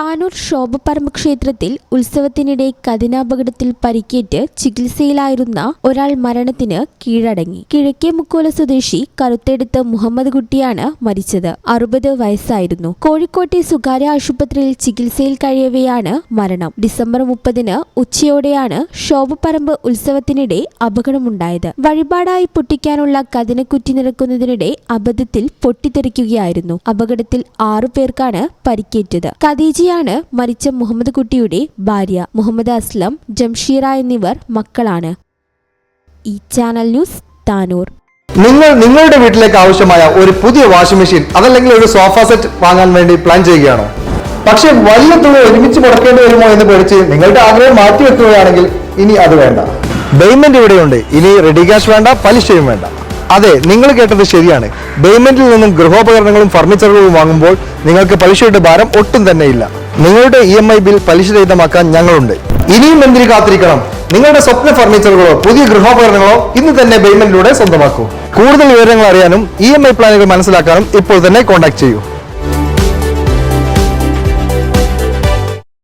താനൂർ ശോഭപ്പറമ്പ് ക്ഷേത്രത്തിൽ ഉത്സവത്തിനിടെ കഠിനാപകടത്തിൽ പരിക്കേറ്റ് ചികിത്സയിലായിരുന്ന ഒരാൾ മരണത്തിന് കീഴടങ്ങി. കിഴക്കേ മുക്കോല സ്വദേശി കറുത്തെടുത്ത് മുഹമ്മദ് കുട്ടിയാണ് മരിച്ചത്. അറുപത് വയസ്സായിരുന്നു. കോഴിക്കോട്ടെ സ്വകാര്യ ആശുപത്രിയിൽ ചികിത്സയിൽ കഴിയവെയാണ് മരണം. ഡിസംബർ മുപ്പതിന് ഉച്ചയോടെയാണ് ശോഭപ്പറമ്പ് ഉത്സവത്തിനിടെ അപകടമുണ്ടായത്. വഴിപാടായി പൊട്ടിക്കാനുള്ള കഥനക്കുറ്റി നിറക്കുന്നതിനിടെ അബദ്ധത്തിൽ പൊട്ടിത്തെറിക്കുകയായിരുന്നു. അപകടത്തിൽ ആറു പേർക്കാണ് പരിക്കേറ്റത്. ഖദീജയാണ് മരിച്ച മുഹമ്മദ് കുട്ടിയുടെ ഭാര്യ മുഹമ്മദ് അസ്ലം ജംഷീറ എന്നിവർ മക്കളാണ്. ഈ ചാനൽ ന്യൂസ് താനൂർ. നിങ്ങൾ നിങ്ങളുടെ വീട്ടിലേക്ക് ആവശ്യമായ ഒരു പുതിയ വാഷിംഗ് മെഷീൻ അതല്ലെങ്കിൽ ഒരു സോഫ സെറ്റ് വാങ്ങാൻ വേണ്ടി പ്ലാൻ ചെയ്യുകയാണോ? പക്ഷേ വലിയ തുക ഒരുമിച്ച് മുടക്കേണ്ടി വരുമോ എന്ന് പേടിച്ച് നിങ്ങളുടെ ആഗ്രഹം മാറ്റി വെക്കുകയാണെങ്കിൽ ഇനി അത് വേണ്ട. പേയ്മെന്റ് ഇവിടെയുണ്ട്. ഇനി റെഡി ക്യാഷ് വേണ്ട പലിശയും വേണ്ട. അതെ നിങ്ങൾ കേട്ടത് ശരിയാണ്. പേയ്മെന്റിൽ നിന്നും ഗൃഹോപകരണങ്ങളും ഫർണിച്ചറുകളും വാങ്ങുമ്പോൾ നിങ്ങൾക്ക് പലിശയുടെ ഭാരം ഒട്ടും തന്നെ ഇല്ല. നിങ്ങളുടെ ഇ എം ഐ ബിൽ പലിശ രഹിതമാക്കാൻ ഞങ്ങളുണ്ട്. ഇനിയും എന്തിനു കാത്തിരിക്കണം? നിങ്ങളുടെ സ്വപ്ന ഫർണിച്ചറുകളോ പുതിയ ഗൃഹോപകരണങ്ങളോ ഇന്ന് തന്നെ പേയ്മെന്റിലൂടെ സ്വന്തമാക്കൂ. കൂടുതൽ വിവരങ്ങൾ അറിയാനും ഇ എം ഐ പ്ലാനുകൾ മനസ്സിലാക്കാനും ഇപ്പോൾ തന്നെ കോൺടാക്ട് ചെയ്യൂ.